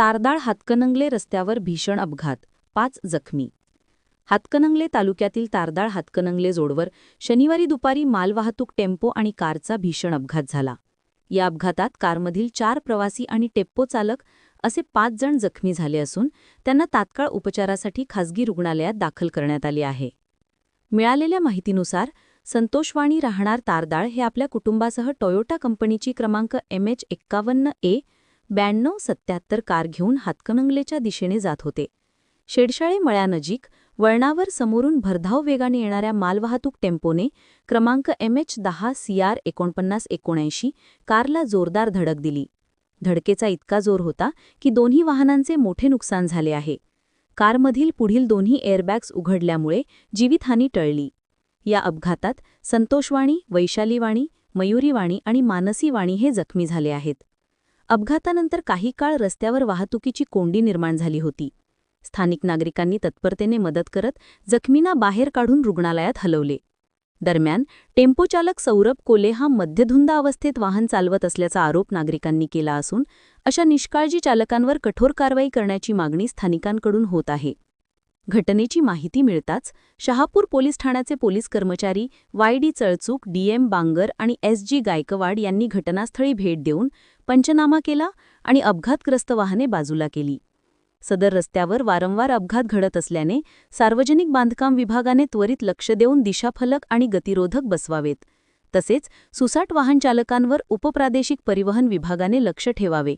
तारदाळ हातकणंगले रस्त्यावर भीषण अपघात पाच जखमी. हातकणंगले तालुक्यातील तारदाळ हातकणंगले जोडवर शनिवारी दुपारी मालवाहतूक टेम्पो आणि कारचा भीषण अपघात झाला. या अपघातात कारमधील चार प्रवासी आणि टेम्पो चालक असे पाच जण जखमी झाले असून त्यांना तात्काळ उपचारासाठी खासगी रुग्णालयात दाखल करण्यात आले आहे. मिळालेल्या माहितीनुसार संतोषवाणी राहणार तारदाळ हे आपल्या कुटुंबासह टोयोटा कंपनीची क्रमांक एम एच एक्कावन्न ए ब्याण्णव सत्याहत्तर कार घेऊन हातकणंगलेच्या दिशेने जात होते. शेडशाळे मळ्यानजीक वळणावर समोरून भरधाव वेगाने येणाऱ्या मालवाहतूक टेम्पोने क्रमांक एम एच दहा सी आर एकोणपन्नास एकोणऐंशी कारला जोरदार धडक दिली. धडकेचा इतका जोर होता की दोन्ही वाहनांचे मोठे नुकसान झाले आहे. कारमधील पुढील दोन्ही एअरबॅग्स उघडल्यामुळे जीवितहानी टळली. या अपघातात संतोषवाणी वैशालीवाणी मयुरीवाणी आणि मानसीवाणी हे जखमी झाले आहेत. अपघातानंतर काही काळ रस्त्यावर वाहतुकीची कोंडी निर्माण झाली होती. स्थानिक नागरिकांनी तत्परतेने मदत करत जखमींना बाहेर काढून रुग्णालयात हलवले. दरम्यान टेम्पोचालक सौरभ कोले हा मध्यधुंद अवस्थेत वाहन चालवत असल्याचा आरोप नागरिकांनी केला असून अशा निष्काळजी चालकांवर कठोर कारवाई करण्याची मागणी स्थानिकांकडून होत आहे. घटनेची माहिती मिळताच शहापूर पोलीस ठाण्याचे पोलीस कर्मचारी Y D Chalchuk DM Bangar आणि एस जी गायकवाड यांनी घटनास्थळी भेट देऊन पंचनामा केला आणि अपघातग्रस्त वाहने बाजूला केली. सदर रस्त्यावर वारंवार अपघात घडत असल्याने सार्वजनिक बांधकाम विभागाने त्वरित लक्ष देऊन दिशाफलक आणि गतिरोधक बसवावेत. तसेच सुसाट वाहनचालकांवर उपप्रादेशिक परिवहन विभागाने लक्ष ठेवावे.